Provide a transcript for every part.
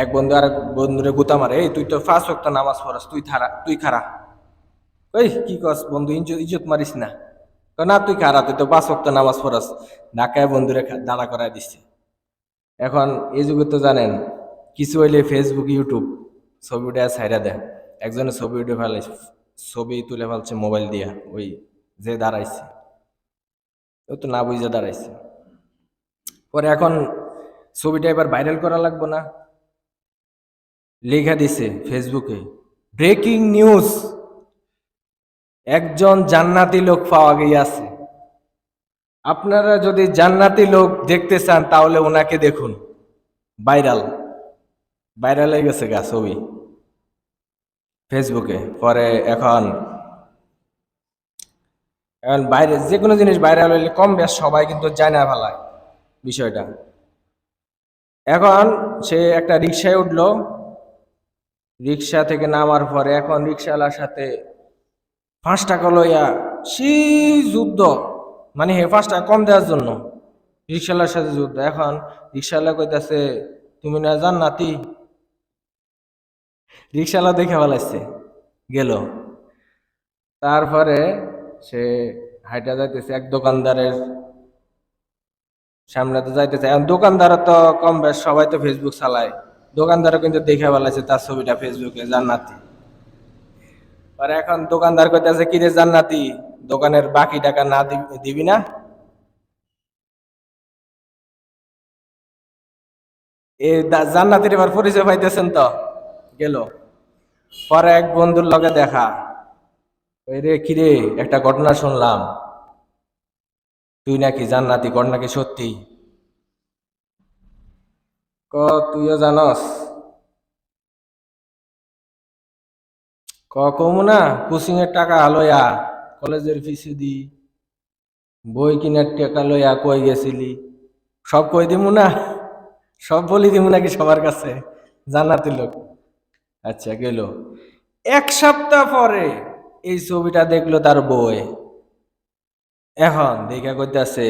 এক বন্ধু আর বন্ধুরে গুতা মারে, এই, তুই তো ফার্স্ট ওয়াক্ত নামাজ পড়াস, তুই থারা তুই খারা। ওই কি কস বন্ধু, ইজ্জত মারিস না? না, তুই খারা, তুই তো পাঁচ ওয়াক্ত নামাজ পড়াস। ঢাকায় বন্ধুরে দাঁড়া করায় দিচ্ছে এখন এই যুগে তো জানেন, কিছু হইলে ফেসবুক ইউটিউব ছবি উঠে ছাইরা দেয় একজনের ছবি উঠে ফেলাইছে, ছবি তুলে ফেলছে মোবাইল দিয়া, ওই যে দাঁড়াইছে। ও তো না বুঝে দাঁড়াইছে। পরে এখন ছবিটা এবার ভাইরাল করা লাগবো না? লেখা দিছে ফেসবুকে। Breaking news. একজন জান্নাতি লোক পাওয়া গিয়েছে। আপনারা যদি জান্নাতি লোক দেখতে চান, তাহলে ওনাকে দেখুন। ভাইরাল। ভাইরাল হয়ে গেছে গা ছবি। ফেসবুকে। পরে এখন এখন বাইরে, যে কোনো জিনিস ভাইরাল হইলে কম বেশ, সবাই কিন্তু জানা ফেলায় বিষয়টা। এখন সে একটা রিক্সায় উঠল রিক্সা থেকে নামার পরে এখন রিক্সাওয়ালার সাথে পাঁচ টাকা লইয়া সেই যুদ্ধ মানে হে পাঁচ টাকা কম দেওয়ার জন্য। রিক্সাওয়ালার সাথে যুদ্ধ। এখন রিক্সাওয়ালা কইতাছে, তুমি না জান নাতি রিক্সাওয়ালা দেখে ফেলাইছে, গেল। তারপরে সে হাইটা যাইতেছে এক দোকানদারের সামনে তো যাইতেছে। দোকানদার তো কম বেশ, সবাই তো ফেসবুক চালায়। দোকানদারও কিন্তু দেখে ফেলাইছে তার ছবিটা ফেসবুকে, জান্নাতি। পরে এখন দোকানদার কইতেছে কিরে জান্নাতি, দোকানের বাকি টাকা না দিবি- না? এ জান্নাতির এবার পরিচয় পাইতেছেন তো? গেল। পরে এক বন্ধুর লগে দেখা। ওই রে কিরে একটা ঘটনা শুনলাম। তুই নাকি জান্নাতি ঘটনা কি সত্যি? ক, তুইও জানস? ক, কমু না কোচিং এর টাকা লইয়া কলেজের ফিসি দি, বই কিনার টাকা লইয়া কই গেছিলি? সব কই দিমু না? সব বলি দিমু নাকি সবার কাছে? জান্নাতি লোক। আচ্ছা গেল। এক সপ্তাহ পরে এই ছবিটা দেখল তার বই। এখন, দেখা কইতাছে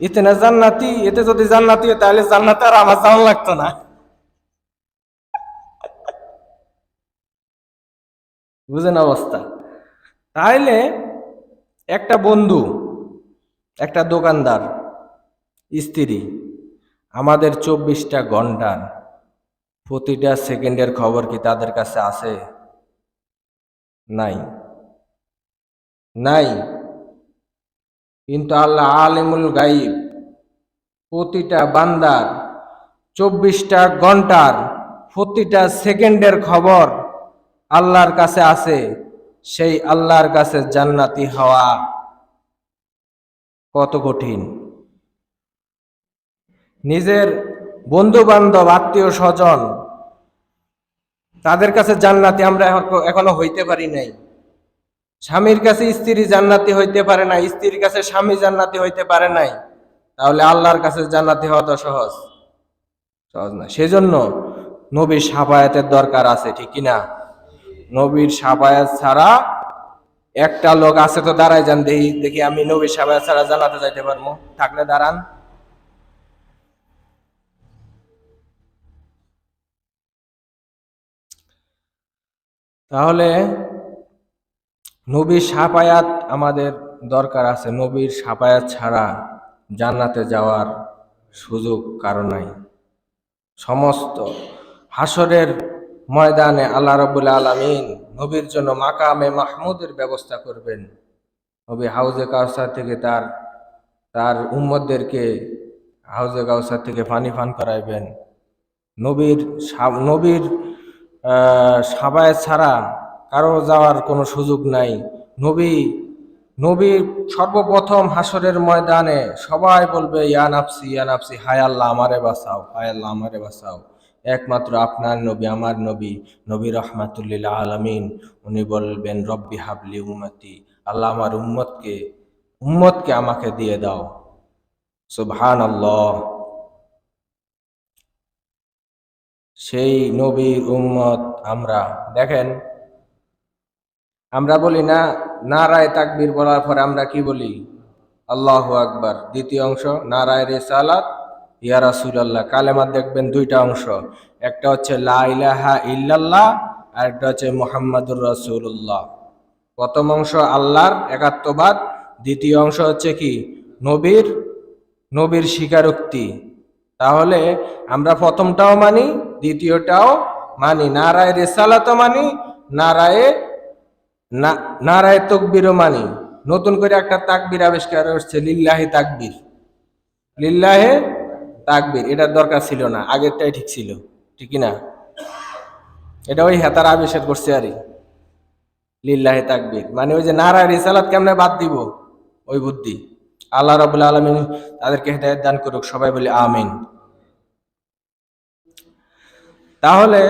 এতে না জান্নাতি, এতে যদি জান্নাতি হয়, তাহলে জান্নাতে আর আমার যাওয়া লাগতো না। বুঝেন অবস্থা? তাইলে একটা বন্ধু, একটা দোকানদার, স্ত্রী, আমাদের চব্বিশটা ঘণ্টার প্রতিটা সেকেন্ডের খবর কি তাদের কাছে আছে? নাই। নাই। কিন্তু আল্লাহ আলিমুল গাইব। প্রতিটা বান্দার চব্বিশটা ঘণ্টার, প্রতিটা সেকেন্ডের খবর আল্লাহর কাছে আছে, সেই আল্লাহর কাছে জান্নাতি হওয়া কত কঠিন। নিজের বন্ধু বান্ধব আত্মীয় স্বজন তাদের কাছে জান্নাতি আমরা এখন- হইতে পারি নাই। স্বামীর কাছে স্ত্রী জান্নাতি হইতে পারে না স্ত্রীর কাছে স্বামী জান্নাতি হইতে পারে নাই, তাহলে আল্লাহর কাছে জান্নাতি হওয়া তো সহজ। সহজ না। সেজন্য নবীর সাফায়াতের দরকার আছে, ঠিক না? নবীর সাফায়াত ছাড়া একটা লোক আছে তো দাঁড়ায় যান, দেখি দেখি আমি নবীর সাফায়াত ছাড়া জানাতে যাইতে পারব। থাকলে দাঁড়ান। তাহলে নবীর সাফায়াত আমাদের দরকার আছে। নবীর সাফায়াত ছাড়া জান্নাতে যাওয়ার সুযোগ কারও নাই। সমস্ত হাসরের ময়দানে আল্লাহ রবুল আলমিন নবীর জন্য মাকামে মাহমুদের ব্যবস্থা করবেন। নবী হাউজে কাউসার থেকে তার তার উম্মদদেরকে হাউজে কাউসার থেকে পানি ফান করাইবেন। নবীর নবীর সাবায় ছাড়া কারও যাওয়ার কোনো সুযোগ নাই। নবী নবী সর্বপ্রথম হাসরের ময়দানে সবাই বলবে, ইয়া নাফসি, ইয়া হায় আল্লাহ, আমারে বাঁচাও, হায় আল্লাহ, আমারে বাঁচাও। একমাত্র আপনার নবী, আমার নবী নবী রহমাতুল্লিল আলমিন। উনি বলবেন, রব্বি হাবলি উম্মতি, আল্লাহ আমার উম্মতকে উম্মতকে আমাকে দিয়ে দাও। সুবহান আল্লাহ সেই নবীর উম্মত আমরা। দেখেন আমরা বলি না, নারায় তাকবির বলার পরে আমরা কি বলি? আল্লাহ আকবার। দ্বিতীয় অংশ না নারায় রেসালাত। ইয়া রাসূলুল্লাহ, কালেমার দেখবেন দুইটা অংশ। একটা হচ্ছে লা ইলাহা ইল্লাল্লাহ, আর একটা হচ্ছে মোহাম্মদুর রাসূলুল্লাহ। প্রথম অংশ আল্লাহর একাত্মবাদ। দ্বিতীয় অংশ হচ্ছে কি? নবীর নবীর স্বীকারোক্তি। তাহলে আমরা প্রথমটাও মানি, দ্বিতীয়টাও মানি। নারায় রেসালাতও মানি, নারায়ে না, নারায় তকবিরও মানি। নতুন করে একটা তাকবির আবিষ্কার হচ্ছে, লিল্লাহি তাকবির। লিল্লাহে তাকবির এটার দরকার ছিল না, আগেরটাই ঠিক ছিল ঠিকই না এটা ওই হেতার আবিষ্কার করছে আরই লিল্লাহে তাকবির মানে ওই যে নারায় রিসালাত কেমনে বাদ দিব? ওই বুদ্ধি। আল্লাহ রাবুল আলমিন তাদেরকে হেদায়ত দান করুক, সবাই বলি আমিন। তাহলে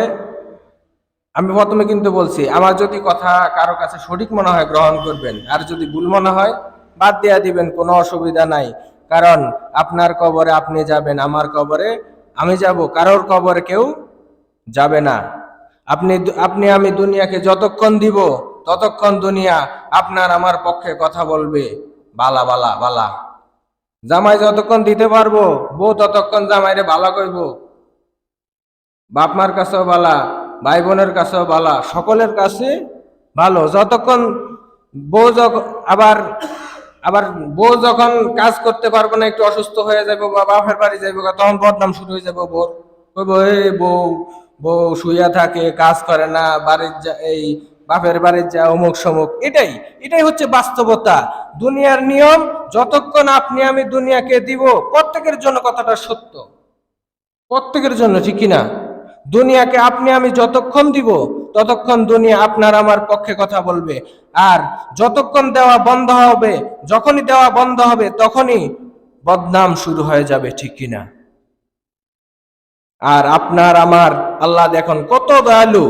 আমি প্রথমে কিন্তু বলছি, আমার যদি কথা কারও কাছে সঠিক মনে হয় গ্রহণ করবেন, আর যদি ভুল মনে হয়, বাদ দিয়া দিবেন, কোনো অসুবিধা নাই। কারণ আপনার কবরে আপনি যাবেন, আমার কবরে আমি যাব, কারোর কবরে কেউ যাবে না। আপনি আপনি আমি দুনিয়াকে যতক্ষণ দিব, ততক্ষণ দুনিয়া আপনার আমার পক্ষে কথা বলবে। বালা বালা বালা। জামাই যতক্ষণ দিতে পারব, বউ ততক্ষণ জামাইরে বালা কইব। বাপ মার কাছেও বালা। ভাই বোনের কাছেও বালা, সকলের কাছে ভালো। যতক্ষণ বউ যখন আবার আবার বউ যখন কাজ করতে পারব না, একটু অসুস্থ হয়ে যাব বা বাপের বাড়ি যাইবো, তখন বদনাম শুরু হয়ে যাব বউ কইবো এই বউ বউ শুইয়া থাকে, কাজ করে না, বাড়ির এই বাপের বাড়ির যা অমুক সমুক। এটাই এটাই হচ্ছে বাস্তবতা। দুনিয়ার নিয়ম, যতক্ষণ আপনি, আমি দুনিয়াকে দিব, প্রত্যেকের জন্য কথাটা সত্য। প্রত্যেকের জন্য, ঠিক কিনা? দুনিয়াকে আপনি আমি যতক্ষণ দিব, ততক্ষণ দুনিয়া আপনার আমার পক্ষে কথা বলবে। আর যতক্ষণ দেওয়া বন্ধ হবে, যখনই দেওয়া বন্ধ হবে, তখনই বদনাম শুরু হয়ে যাবে, ঠিক কিনা? আর আপনার আমার আল্লাহ দেখুন কত দয়ালু।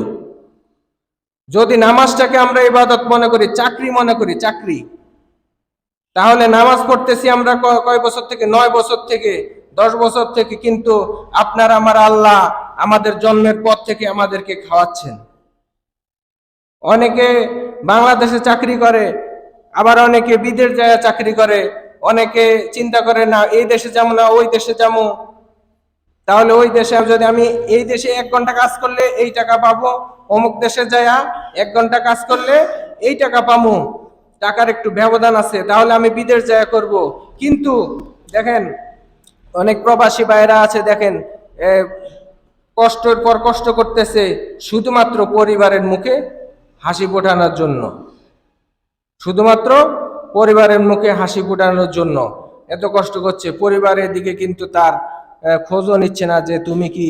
যদি নামাজটাকে আমরা ইবাদত মনে করি, চাকরি মনে করি, চাকরি, তাহলে নামাজ পড়তেছি আমরা কয় বছর থেকে? নয় বছর থেকে, দশ বছর থেকে, কিন্তু আপনার আমার আল্লাহ আমাদের জন্মের পর থেকে আমাদেরকে খাওয়াচ্ছেন। অনেকে বাংলাদেশে চাকরি করে, আবার অনেকে বিদেশ যায় চাকরি করে, অনেকে চিন্তা করে, না, এই দেশে যাব না, ওই দেশে যাব। তাহলে ওই দেশে যদি আমি এই দেশে এক ঘণ্টা কাজ করলে এই টাকা পাবো, অমুক দেশে যায়া এক ঘণ্টা কাজ করলে এই টাকা পাবো টাকার একটু ব্যবধান আছে, তাহলে আমি বিদেশ যায় করব। কিন্তু দেখেন, অনেক প্রবাসী ভাইরা আছে, দেখেন কষ্টের পর কষ্ট করতেছে শুধুমাত্র পরিবারের মুখে হাসি ফোটানোর জন্য। শুধুমাত্র পরিবারের মুখে হাসি ফোটানোর জন্য। এত কষ্ট করছে। পরিবারের দিকে কিন্তু তার খোঁজও নিচ্ছে না যে তুমি কি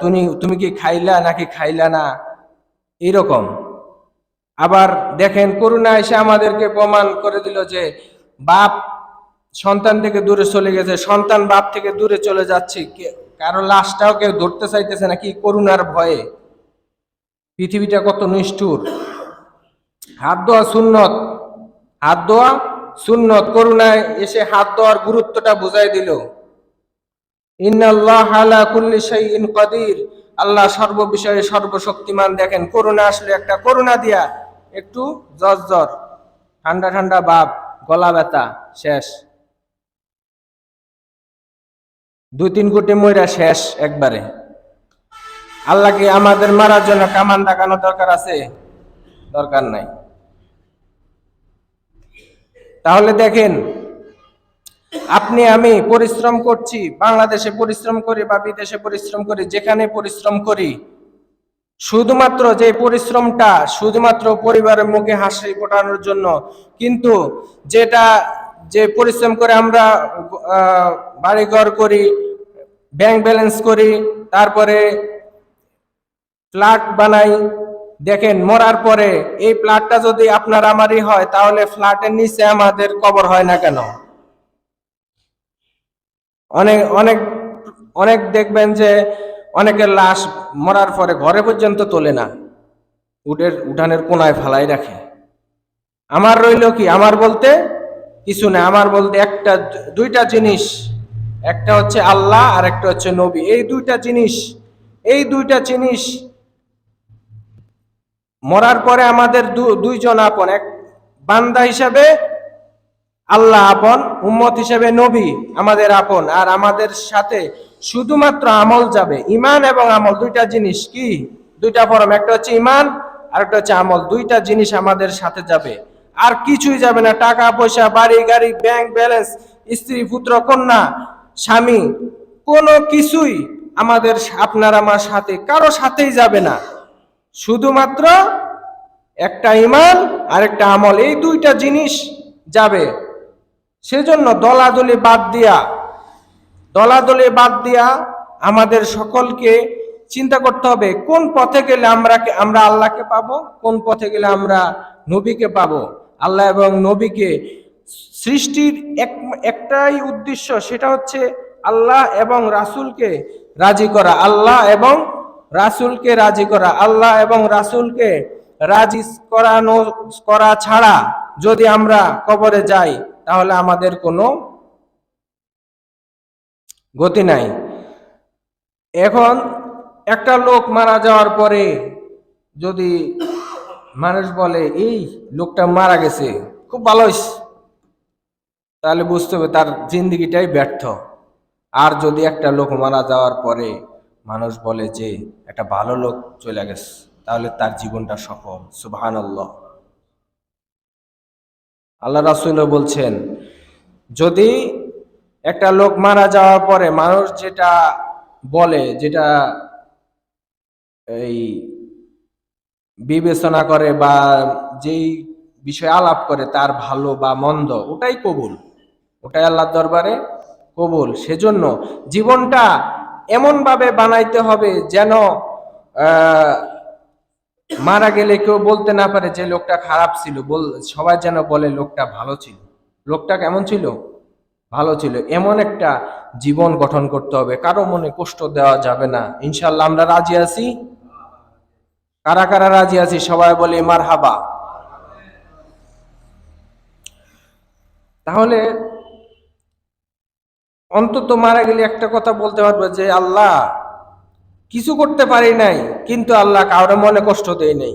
তুমি তুমি কি খাইলা নাকি খাইলা না। এরকম। আবার দেখেন, করুণা এসে আমাদেরকে প্রমাণ করে দিল যে বাপ সন্তান থেকে দূরে চলে গেছে। সন্তান বাপ থেকে দূরে চলে যাচ্ছে। কারও লাশটাও কেউ ধরতে চাইতেছে না কি করুণার ভয়ে? পৃথিবীটা কত নিষ্ঠুর। হাত দোয়া সুন্নত। হাত দোয়া সুন্নত। করুণায় এসে হাত ধোয়ার গুরুত্বটা বুঝাই দিল। কাদির। আল্লাহ সর্ব বিষয়ে সর্বশক্তিমান। দেখেন, করুণা আসলে একটা করুণা দিয়া একটু জ্বর ঠান্ডা ঠান্ডা বাপ গলা ব্যথা, শেষ। দুই তিন কোটি ময়রা শেষ একবারে। আল্লাহকে আমাদের মারার জন্য কামান ডাকানো দরকার আছে? দরকার নাই। তাহলে দেখেন, আপনি, আমি পরিশ্রম করছি, বাংলাদেশে পরিশ্রম করি বা বিদেশে পরিশ্রম করি, যেখানে পরিশ্রম করি, শুধুমাত্র যে পরিশ্রমটা, শুধুমাত্র পরিবারের মুখে হাসি ফোটানোর জন্য, কিন্তু যেটা যে পরিশ্রম করে আমরা বাড়িঘর করি ব্যাংক ব্যালেন্স করি, তারপরে ফ্ল্যাট বানাই, দেখেন মরার পরে এই ফ্ল্যাটটা যদি আপনার আমারই হয়, তাহলে ফ্ল্যাটের নিচে আমাদের কবর হয় না কেন? অনেক অনেক অনেক দেখবেন যে অনেকের লাশ মরার পরে ঘরে পর্যন্ত তোলে না, উটের উঠানের কোনায় ফালাই রাখে। আমার রইল কি? আমার বলতে কিছু না আমার বলতে একটা দুইটা জিনিস, একটা হচ্ছে আল্লাহ আর একটা হচ্ছে নবী। এই দুইটা জিনিস, এই দুইটা জিনিস মরার পরে আমাদের দুইজন আপন। এক বান্দা হিসাবে আল্লাহ আপন, উম্মত হিসাবে নবী আমাদের আপন। আর আমাদের সাথে শুধুমাত্র আমল যাবে। ইমান এবং আমল দুইটা জিনিস কি? দুইটা ফরম, একটা হচ্ছে ইমান আর একটা হচ্ছে আমল। দুইটা জিনিস আমাদের সাথে যাবে। আর কিছুই যাবে না। টাকা, পয়সা, বাড়ি, গাড়ি ব্যাংক ব্যালেন্স স্ত্রী, পুত্র, কন্যা, স্বামী, কোনো কিছুই আমাদের আপনার আমার সাথে, কারও সাথেই যাবে না। শুধুমাত্র একটা ইমান আর একটা আমল, এই দুইটা জিনিস যাবে। সেজন্য দলাদলি বাদ দিয়া, দলাদলি বাদ দিয়া আমাদের সকলকে চিন্তা করতে হবে, কোন পথে গেলে আমরা আমরা আল্লাহকে পাবো, কোন পথে গেলে আমরা নবীকে পাবো। আল্লাহ এবং নবীকে সৃষ্টির এক, একটাই উদ্দেশ্য, সেটা হচ্ছে আল্লাহ এবং রাসূলকে রাজি করা। আল্লাহ এবং রাসূলকে রাজি করা। আল্লাহ এবং রাসূলকে রাজি করানো, করা ছাড়া যদি আমরা কবরে যাই, তাহলে আমাদের কোনো গতি নাই। এখন একটা লোক মারা যাওয়ার পরে যদি মানুষ বলে, এই, লোকটা মারা গেছে, খুব ভালো তাহলে বুঝতে হবে তার জিন্দগিটাই ব্যর্থ। আর যদি একটা লোক মারা যাওয়ার পরে মানুষ বলে যে, একটা ভালো লোক চলে গেছে, তাহলে তার জীবনটা সফল। সুবহান আল্লাহ আল্লাহ বলছেন, যদি একটা লোক মারা যাওয়ার পরে মানুষ যেটা বলে, যেটা এই বিবেচনা করে বা যেই বিষয়ে আলাপ করে তার ভালো বা মন্দ, ওটাই কবুল। ওটাই আল্লাহর দরবারে কবুল। সেজন্য জীবনটা এমনভাবে বানাইতে হবে যেন মারা গেলে কেউ বলতে না পারে যে লোকটা খারাপ ছিল। বল, সবাই যেন বলে লোকটা ভালো ছিল। লোকটা কেমন ছিল? ভালো ছিল। এমন একটা জীবন গঠন করতে হবে। কারও মনে কষ্ট দেওয়া যাবে না। ইনশাল্লাহ আমরা রাজি আছি। কারা কারা রাজি আছি? সবাই বলে মার হাবা তাহলে অন্তত মারা গেলে একটা কথা বলতে পারবে যে, আল্লাহ কিছু করতে পারি নাই, কিন্তু আল্লাহ কাউরে মনে কষ্ট দেয় নাই।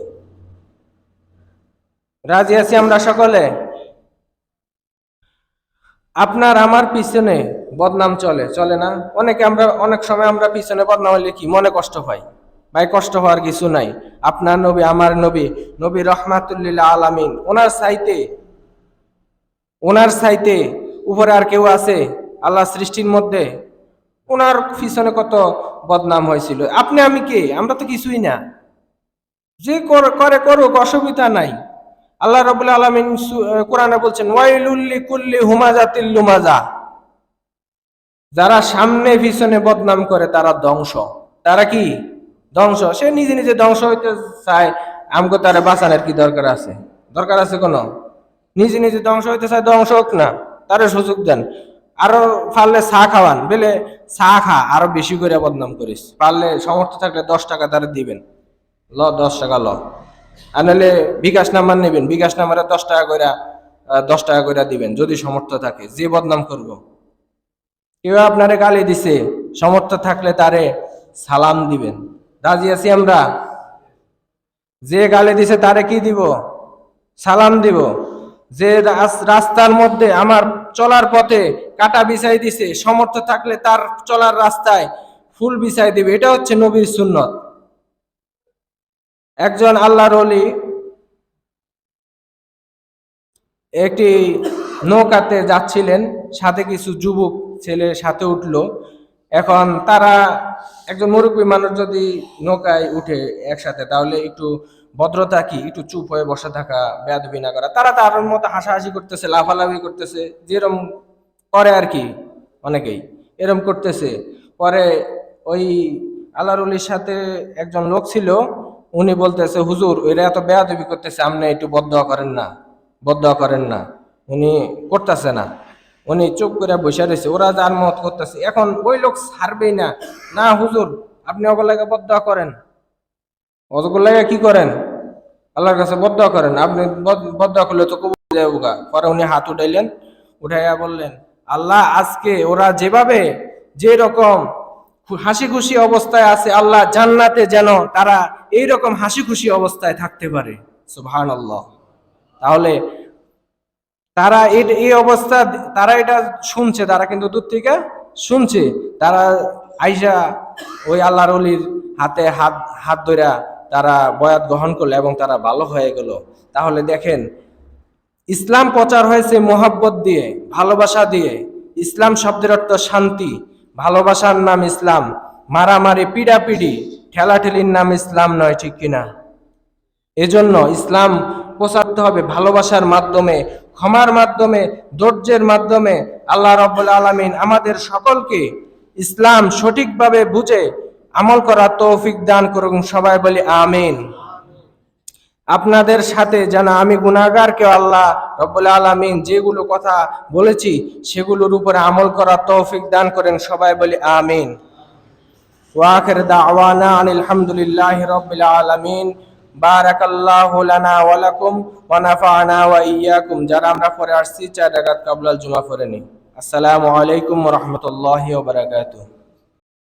রাজি আছি আমরা সকলে? আপনার আমার পিছনে বদনাম চলে চলে না? অনেকে আমরা, অনেক সময় আমরা পিছনে বদনাম কি মনে কষ্ট হয়? ভাই, কষ্ট হওয়ার কিছু নাই। আপনার নবী, আমার নবী নবী রহমাতুল্লিল্লাহ আলামিন, ওনার সাইতে ওনার সাইতে উপরে আর কেউ আছে? আল্লাহ সৃষ্টির মধ্যে ওনার পিছনে কত বদনাম হয়েছিল। আপনি, আমি কে? আমরা তো কিছুই না। যে করে করুক, অসুবিধা নাই। আল্লাহ রবুল্লা আলমিন কোরআনে বলছেন ওয়াইলুল্লি কুল্লি হুমাজা তিল্লুমাজা যারা সামনে, পিছনে বদনাম করে, তারা ধ্বংস। তারা কি? ধ্বংস। সে নিজে নিজে ধ্বংস হইতে চায়, আমগো তারা বাঁচানোর কি দরকার আছে? দরকার আছে কোনো? নিজে নিজে ধ্বংস হইতে চায়, ধ্বংস হোক না, তারা সুযোগ দেন। আরও পারলে চা খাওয়ান বেলে চা খা, আরও বেশি করে বদনাম করিস। পারলে সমর্থ থাকলে দশ টাকা তারা দিবেন। ল, দশ টাকা ল। আর নাহলে বিকাশ নাম্বার নেবেন, বিকাশ নাম্বারে দশ টাকা করে দশ টাকা করে দিবেন, যদি সমর্থ থাকে। যে বদনাম করব। কেউ আপনারে গালি দিছে সমর্থ থাকলে তারে সালাম দিবেন। রাজি আছি আমরা। যে গালি দিছে তারে কি দিব? সালাম দিব। যে রাস- রাস্তার মধ্যে আমার চলার পথে কাটা বিছাই দিছে, সমর্থ থাকলে তার চলার রাস্তায় ফুল বিছাই দিবে। এটা হচ্ছে নবীর সুন্নত। একজন আল্লাহর অলি একটি নৌকাতে যাচ্ছিলেন, সাথে কিছু যুবক ছেলে সাথে উঠল। এখন তারা একজন মুরব্বী মানুষ যদি নৌকায় উঠে একসাথে, তাহলে একটু ভদ্রতা কি? একটু চুপ হয়ে বসে থাকা, বেয়াদবি না করা। তারা তার মতো হাসাহাসি করতেছে, লাফালাফি করতেছে, যেরম করে আর কি অনেকেই, এরম করতেছে। পরে ওই আল্লাহর অলির সাথে একজন লোক ছিল, উনি বলতেছে, হুজুর এরা এত বেয়াদবি করতেছে, আপনি একটু বদয়া করেন না বদয়া করেন না। উনি করতেছে না। উনি চুপ করে বসে রয়েছে। ওরা যার মত করতেছে। এখন ওই লোক ছাড়বেই না। না, হুজুর, আপনি ওগুলাকে বদয়া করেন। ওগুলাকে কি করেন? আল্লাহর কাছে বদয়া করেন। আপনি বদয়া করলে তো কবুল পরে উনি হাত উঠাইলেন, উঠাইয়া বললেন, আল্লাহ, আজকে ওরা যেভাবে যে রকম হাসি খুশি অবস্থায় আছে, আল্লাহ জান্নাতে যেন তারা এই রকম হাসি খুশি অবস্থায় থাকতে পারে। সুবহান আল্লাহ তাহলে তারা এই অবস্থা, তারা এটা শুনছে, তারা কিন্তু দূর থেকে শুনছে। তারা আইসা ওই আল্লাহর অলির হাতে হাত হাত ধরা তারা বয়াত গ্রহণ করল এবং তারা ভালো হয়ে গেল। তাহলে দেখেন, ইসলাম প্রচার হয়েছে মোহাব্বত দিয়ে, ভালোবাসা দিয়ে। ইসলাম শব্দের অর্থ শান্তি। ভালোবাসার নাম ইসলাম। মারামারি, পিড়াপিড়ি, ঠেলাঠেলির নাম ইসলাম নয়, ঠিক কিনা? এজন্য ইসলাম প্রচারতে হবে ভালোবাসার মাধ্যমে, ক্ষমার মাধ্যমে, ধৈর্যের মাধ্যমে। আল্লাহ রব্বুল আলমিন আমাদের সকলকে ইসলাম সঠিকভাবে বুঝে আমল করা তৌফিক দান করুন সবাই বলি আমিন। আপনাদের সাথে যেন আমি গুনাহগারকে আল্লাহ রব্বুল আলমিন যেগুলো কথা বলেছি সেগুলোর উপরে আমল করা তৌফিক দান করেন, সবাই বলি আমিন। ওয়াখির দাওয়ানা আনিল হামদুলিল্লাহি রাব্বিল আলামিন। বারাকাল্লাহু লানা ওয়া লাকুম ওয়া নাফা'না ওয়া ইয়্যাকুম যারা আমরা পরে আসছি, চার রাকাত কাবলাল জুমা পড়ে নি। আসসালামু আলাইকুম ওয়া রাহমাতুল্লাহি ওয়া বারাকাতুহু।